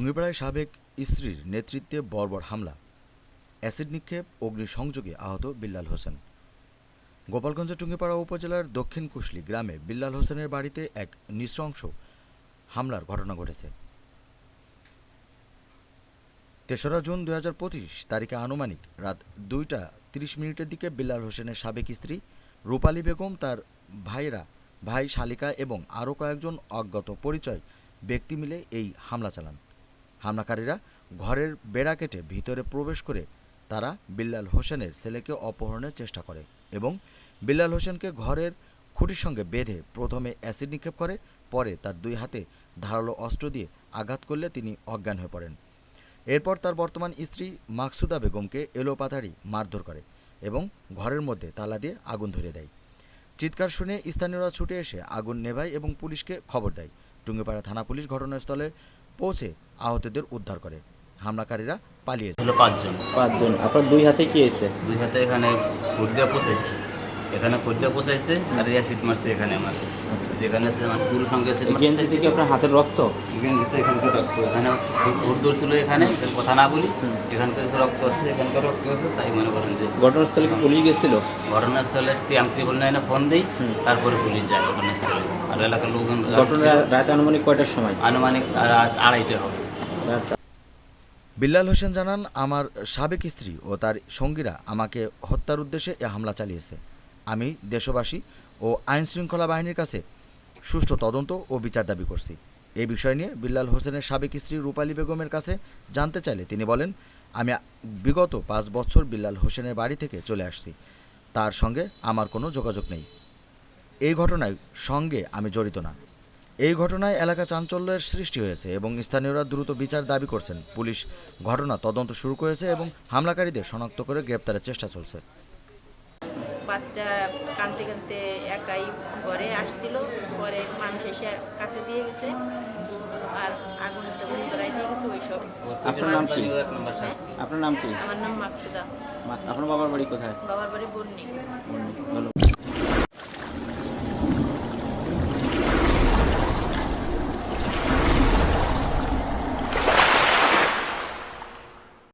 টুঙ্গিপাড়ায় সাবেক স্ত্রীর নেতৃত্বে বর্বর হামলা। অ্যাসিড নিক্ষেপ, অগ্নিসংযোগে আহত বিল্লাল হোসেন। গোপালগঞ্জের টুঙ্গিপাড়া উপজেলার দক্ষিণ কুশলী গ্রামে বিল্লাল হোসেনের বাড়িতে এক নৃশংস হামলার ঘটনা ঘটেছে। তেসরা জুন দুই হাজার পঁচিশ তারিখে আনুমানিক রাত দুইটা তিরিশ মিনিটের দিকে বিল্লাল হোসেনের সাবেক স্ত্রী রূপালী বেগম, তার ভাইরা ভাই শালিকা এবং আরও কয়েকজন অজ্ঞাত পরিচয় ব্যক্তি মিলে এই হামলা চালান। হামলাকারীরা ঘরের বেড়া কেটে ভিতরে প্রবেশ করে তারা বিল্লাল হোসেনের ছেলেকে অপহরণের চেষ্টা করে এবং বিল্লাল হোসেনকে ঘরের খুঁটির সঙ্গে বেঁধে প্রথমে অ্যাসিড নিক্ষেপ করে, পরে তার দুই হাতে ধারালো অস্ত্র দিয়ে আঘাত করলে তিনি অজ্ঞান হয়ে পড়েন। এরপর তার বর্তমান স্ত্রী মাকসুদা বেগমকে এলোপাতাড়ি মারধর করে এবং ঘরের মধ্যে তালা দিয়ে আগুন ধরে দেয়। চিৎকার শুনে স্থানীয়রা ছুটে এসে আগুন নেভায় এবং পুলিশকে খবর দেয়। টুঙ্গিপাড়া থানা পুলিশ ঘটনাস্থলে পৌঁছে আহতদের উদ্ধার করে। হামলাকারীরা পালিয়েছিল পাঁচজন। পাঁচজন। আপনার দুই হাতে কি এসে দুই হাতে এখানে ঘুরতে পোষাইছে এখানে কুর্দিয়া পোষাইছে আর অ্যাসিড মারছে এখানে আমার। যেখানে আছে আমার পুরো সঙ্গে অ্যাসিড গেঞ্জি মারছে থেকে আপনার হাতের রক্ত? গেঞ্জিতে এখানকার রক্ত। এখানে ঘুরদৌর ছিল এখানে কথা না বলি। এখানকার কিছু রক্ত আছে এখানকার রক্ত আছে তাই মনে করেন যে ঘটনাস্থলে কি পুলিশ গেছিল? ঘটনাস্থলে আমি ত্রিপল নাইনে ফোন দিই তারপরে পুলিশ যায় ঘটনাস্থলে। আর এলাকার লোকজন ঘটনা রাত আনুমানিক কয়টার সময়? আনুমানিক আড়াইটে হবে। বিল্লাল হোসেন জানান আমার সাবেক স্ত্রী ও তার সঙ্গীরা আমাকে হত্যার উদ্দেশ্যে এ হামলা চালিয়েছে। আমি দেশবাসী ও আইন শৃঙ্খলা বাহিনীর কাছে সুষ্ঠু তদন্ত ও বিচার দাবি করছি। এই বিষয় নিয়ে বিল্লাল হোসেনের সাবেক স্ত্রী রূপালী বেগমের কাছে জানতে চাইলে তিনি বলেন, আমি বিগত পাঁচ বছর বিল্লাল হোসেনের বাড়ি থেকে চলে আসছি। তার সঙ্গে আমার কোনো যোগাযোগ নেই। এই ঘটনায় সঙ্গে আমি জড়িত না। এই ঘটনায় এলাকা চাঞ্চল্যের সৃষ্টি হয়েছে এবং স্থানীয়রা দ্রুত বিচার দাবি করছেন। পুলিশ ঘটনা তদন্ত শুরু করেছে এবং হামলাকারীদের শনাক্ত করে গ্রেপ্তারের চেষ্টা চলছে। বাচ্চা কানতে কানতে একাই ঘরে আসছিল। পরে মানুষ এসে কাছে দিয়ে গেছে। আর আগুন টাগুন ধরাই দিয়ে গেছে ওইসব। আপনার নাম কি? আপনার নাম কি? আমার নাম মাকসুদা। আপনার বাবার বাড়ি কোথায়? বাবার বাড়ি বন্যি